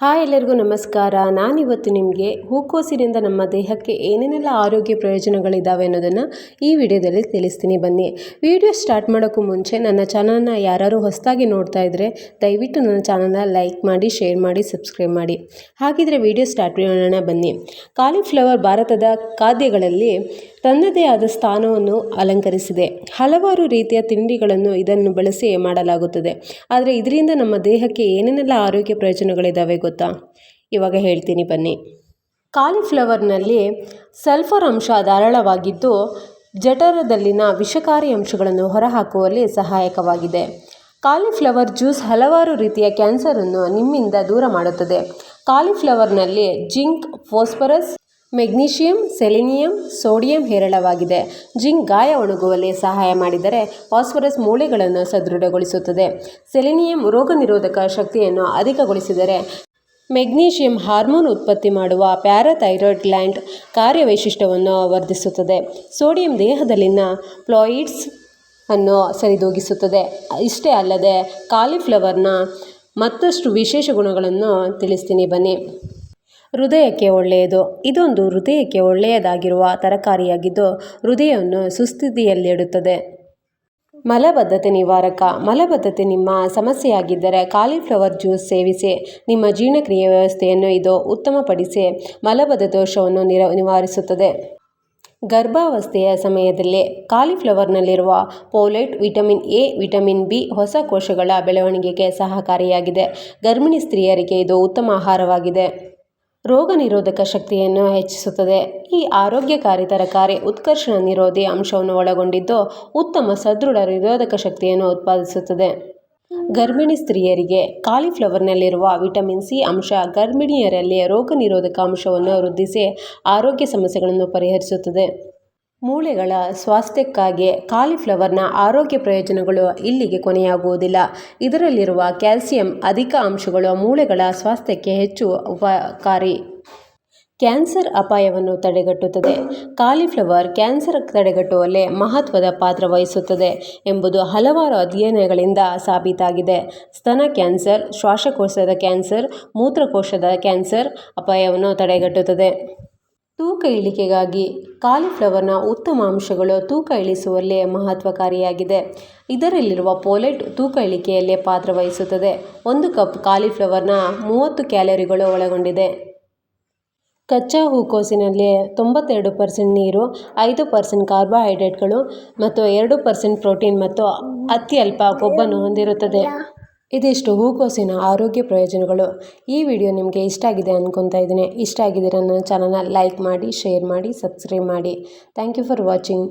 Hi ಎಲ್ಲರಿಗೂ ನಮಸ್ಕಾರ. ನಾನಿವತ್ತು ನಿಮಗೆ ಹೂಕೋಸಿನಿಂದ ನಮ್ಮ ದೇಹಕ್ಕೆ ಏನೇನೆಲ್ಲ ಆರೋಗ್ಯ ಪ್ರಯೋಜನಗಳಿದ್ದಾವೆ ಅನ್ನೋದನ್ನು ಈ ವಿಡಿಯೋದಲ್ಲಿ ತಿಳಿಸ್ತೀನಿ. ಬನ್ನಿ, ವಿಡಿಯೋ ಸ್ಟಾರ್ಟ್ ಮಾಡೋಕ್ಕೂ ಮುಂಚೆ ನನ್ನ ಚಾನಲ್ನ ಯಾರಾದರೂ ಹೊಸದಾಗಿ ನೋಡ್ತಾ ಇದ್ದರೆ ದಯವಿಟ್ಟು ನನ್ನ ಚಾನಲ್ನ ಲೈಕ್ ಮಾಡಿ, ಶೇರ್ ಮಾಡಿ, ಸಬ್ಸ್ಕ್ರೈಬ್ ಮಾಡಿ. ಹಾಗಿದ್ರೆ ವಿಡಿಯೋ ಸ್ಟಾರ್ಟ್ ಮಾಡೋಣ ಬನ್ನಿ. ಕಾಲಿಫ್ಲವರ್ ಭಾರತದ ಖಾದ್ಯಗಳಲ್ಲಿ ತನ್ನದೇ ಆದ ಸ್ಥಾನವನ್ನು ಅಲಂಕರಿಸಿದೆ. ಹಲವಾರು ರೀತಿಯ ತಿಂಡಿಗಳನ್ನು ಇದನ್ನು ಬಳಸಿ ಮಾಡಲಾಗುತ್ತದೆ. ಆದರೆ ಇದರಿಂದ ನಮ್ಮ ದೇಹಕ್ಕೆ ಏನೇನೆಲ್ಲ ಆರೋಗ್ಯ ಪ್ರಯೋಜನಗಳಿದ್ದಾವೆ ಗೊತ್ತಾ? ಇವಾಗ ಹೇಳ್ತೀನಿ ಬನ್ನಿ. ಕಾಲಿಫ್ಲವರ್ನಲ್ಲಿ ಸಲ್ಫರ್ ಅಂಶ ಧಾರಾಳವಾಗಿದ್ದು, ಜಠರದಲ್ಲಿನ ವಿಷಕಾರಿ ಅಂಶಗಳನ್ನು ಹೊರಹಾಕುವಲ್ಲಿ ಸಹಾಯಕವಾಗಿದೆ. ಕಾಲಿಫ್ಲವರ್ ಜ್ಯೂಸ್ ಹಲವಾರು ರೀತಿಯ ಕ್ಯಾನ್ಸರನ್ನು ನಿಮ್ಮಿಂದ ದೂರ ಮಾಡುತ್ತದೆ. ಕಾಲಿಫ್ಲವರ್ನಲ್ಲಿ zinc, phosphorus, magnesium, selenium, sodium ಹೇರಳವಾಗಿದೆ. ಜಿಂಕ್ ಗಾಯ ಒಣಗುವಲ್ಲಿ ಸಹಾಯ ಮಾಡಿದರೆ ಫಾಸ್ಫರಸ್ ಮೂಳೆಗಳನ್ನು ಸದೃಢಗೊಳಿಸುತ್ತದೆ. ಸೆಲೆನಿಯಂ ರೋಗ ನಿರೋಧಕ ಶಕ್ತಿಯನ್ನು ಅಧಿಕಗೊಳಿಸಿದರೆ ಮೆಗ್ನೀಷಿಯಂ ಹಾರ್ಮೋನ್ ಉತ್ಪತ್ತಿ ಮಾಡುವ ಪ್ಯಾರಾಥೈರಾಯ್ಡ್ ಗ್ಲ್ಯಾಂಡ್ ಕಾರ್ಯವೈಶಿಷ್ಟ್ಯವನ್ನು ವರ್ಧಿಸುತ್ತದೆ. ಸೋಡಿಯಂ ದೇಹದಲ್ಲಿನ ಪ್ಲಾಯಿಡ್ಸ್ ಅನ್ನು ಸರಿದೂಗಿಸುತ್ತದೆ. ಇಷ್ಟೇ ಅಲ್ಲದೆ, ಕಾಲಿಫ್ಲವರ್ನ ಮತ್ತಷ್ಟು ವಿಶೇಷ ಗುಣಗಳನ್ನು ತಿಳಿಸ್ತೀನಿ ಬನ್ನಿ. ಹೃದಯಕ್ಕೆ ಒಳ್ಳೆಯದು. ಇದೊಂದು ಹೃದಯಕ್ಕೆ ಒಳ್ಳೆಯದಾಗಿರುವ ತರಕಾರಿಯಾಗಿದ್ದು, ಹೃದಯವನ್ನು ಸುಸ್ಥಿತಿಯಲ್ಲಿಡುತ್ತದೆ. ಮಲಬದ್ಧತೆ ನಿವಾರಕ, ಮಲಬದ್ಧತೆ ನಿಮ್ಮ ಸಮಸ್ಯೆಯಾಗಿದ್ದರೆ ಕಾಲಿಫ್ಲವರ್ ಜ್ಯೂಸ್ ಸೇವಿಸಿ, ನಿಮ್ಮ ಜೀರ್ಣಕ್ರಿಯೆ ವ್ಯವಸ್ಥೆಯನ್ನು ಇದು ಉತ್ತಮಪಡಿಸಿ ಮಲಬದ್ಧ ದೋಷವನ್ನು ನಿರ, ನಿವಾರಿಸುತ್ತದೆ. ಗರ್ಭಾವಸ್ಥೆಯ ಸಮಯದಲ್ಲಿ ಕಾಲಿಫ್ಲವರ್ನಲ್ಲಿರುವ folate vitamin A vitamin B ಹೊಸ ಕೋಶಗಳ ಬೆಳವಣಿಗೆಗೆ ಸಹಕಾರಿಯಾಗಿದೆ. ಗರ್ಭಿಣಿ ಸ್ತ್ರೀಯರಿಗೆ ಇದು ಉತ್ತಮ ಆಹಾರವಾಗಿದೆ. ರೋಗ ನಿರೋಧಕ ಶಕ್ತಿಯನ್ನು ಹೆಚ್ಚಿಸುತ್ತದೆ. ಈ ಆರೋಗ್ಯಕಾರಿ ತರಕಾರಿ ಉತ್ಕರ್ಷಣ ನಿರೋಧಿ ಅಂಶವನ್ನು ಒಳಗೊಂಡಿದ್ದು ಉತ್ತಮ ಸದೃಢ ನಿರೋಧಕ ಶಕ್ತಿಯನ್ನು ಉತ್ಪಾದಿಸುತ್ತದೆ. ಗರ್ಭಿಣಿ ಸ್ತ್ರೀಯರಿಗೆ ಕಾಲಿಫ್ಲವರ್ನಲ್ಲಿರುವ ವಿಟಮಿನ್ ಸಿ ಅಂಶ ಗರ್ಭಿಣಿಯರಲ್ಲಿ ರೋಗ ನಿರೋಧಕ ಅಂಶವನ್ನು ವೃದ್ಧಿಸಿ ಆರೋಗ್ಯ ಸಮಸ್ಯೆಗಳನ್ನು ಪರಿಹರಿಸುತ್ತದೆ. ಮೂಳೆಗಳ ಸ್ವಾಸ್ಥ್ಯಕ್ಕಾಗಿ ಕಾಲಿಫ್ಲವರ್ನ ಆರೋಗ್ಯ ಪ್ರಯೋಜನಗಳು ಇಲ್ಲಿಗೆ ಕೊನೆಯಾಗುವುದಿಲ್ಲ. ಇದರಲ್ಲಿರುವ ಕ್ಯಾಲ್ಸಿಯಂ ಅಧಿಕ ಅಂಶಗಳು ಮೂಳೆಗಳ ಸ್ವಾಸ್ಥ್ಯಕ್ಕೆ ಹೆಚ್ಚು ಉಪಕಾರಿ. ಕ್ಯಾನ್ಸರ್ ಅಪಾಯವನ್ನು ತಡೆಗಟ್ಟುತ್ತದೆ. ಕಾಲಿಫ್ಲವರ್ ಕ್ಯಾನ್ಸರ್ ತಡೆಗಟ್ಟುವಲ್ಲಿ ಮಹತ್ವದ ಪಾತ್ರ ವಹಿಸುತ್ತದೆ ಎಂಬುದು ಹಲವಾರು ಅಧ್ಯಯನಗಳಿಂದ ಸಾಬೀತಾಗಿದೆ. ಸ್ತನ ಕ್ಯಾನ್ಸರ್, ಶ್ವಾಸಕೋಶದ ಕ್ಯಾನ್ಸರ್, ಮೂತ್ರಕೋಶದ ಕ್ಯಾನ್ಸರ್ ಅಪಾಯವನ್ನು ತಡೆಗಟ್ಟುತ್ತದೆ. ತೂಕ ಇಳಿಕೆಗಾಗಿ ಕಾಲಿಫ್ಲವರ್ನ ಉತ್ತಮ ಅಂಶಗಳು ತೂಕ ಇಳಿಸುವಲ್ಲಿ ಮಹತ್ವಕಾರಿಯಾಗಿದೆ. ಇದರಲ್ಲಿರುವ ಪೋಲೆಟ್ ತೂಕ ಇಳಿಕೆಯಲ್ಲಿ ಪಾತ್ರವಹಿಸುತ್ತದೆ ಒಂದು ಕಪ್ ಕಾಲಿಫ್ಲವರ್ನ ಮೂವತ್ತು ಕ್ಯಾಲೋರಿಗಳು ಒಳಗೊಂಡಿದೆ. ಕಚ್ಚಾ ಹೂಕೋಸಿನಲ್ಲಿ ತೊಂಬತ್ತೆರಡು ಪರ್ಸೆಂಟ್ ನೀರು, ಐದು ಪರ್ಸೆಂಟ್ ಕಾರ್ಬೋಹೈಡ್ರೇಟ್ಗಳು ಮತ್ತು ಎರಡು ಪರ್ಸೆಂಟ್ ಪ್ರೋಟೀನ್ ಮತ್ತು ಅತ್ಯಲ್ಪ ಕೊಬ್ಬನ್ನು ಹೊಂದಿರುತ್ತದೆ. ಇದಿಷ್ಟು ಹೂಕೋಸಿನ ಆರೋಗ್ಯ ಪ್ರಯೋಜನಗಳು. ಈ ವಿಡಿಯೋ ನಿಮಗೆ ಇಷ್ಟ ಆಗಿದೆ ಅಂದ್ಕೊತಾ ಇದ್ದೀನಿ. ಇಷ್ಟ ಆಗಿದ್ದೀರ ನನ್ನ ಚಾನಲ್ನ ಲೈಕ್ ಮಾಡಿ, ಶೇರ್ ಮಾಡಿ, ಸಬ್ಸ್ಕ್ರೈಬ್ ಮಾಡಿ. Thank you for watching.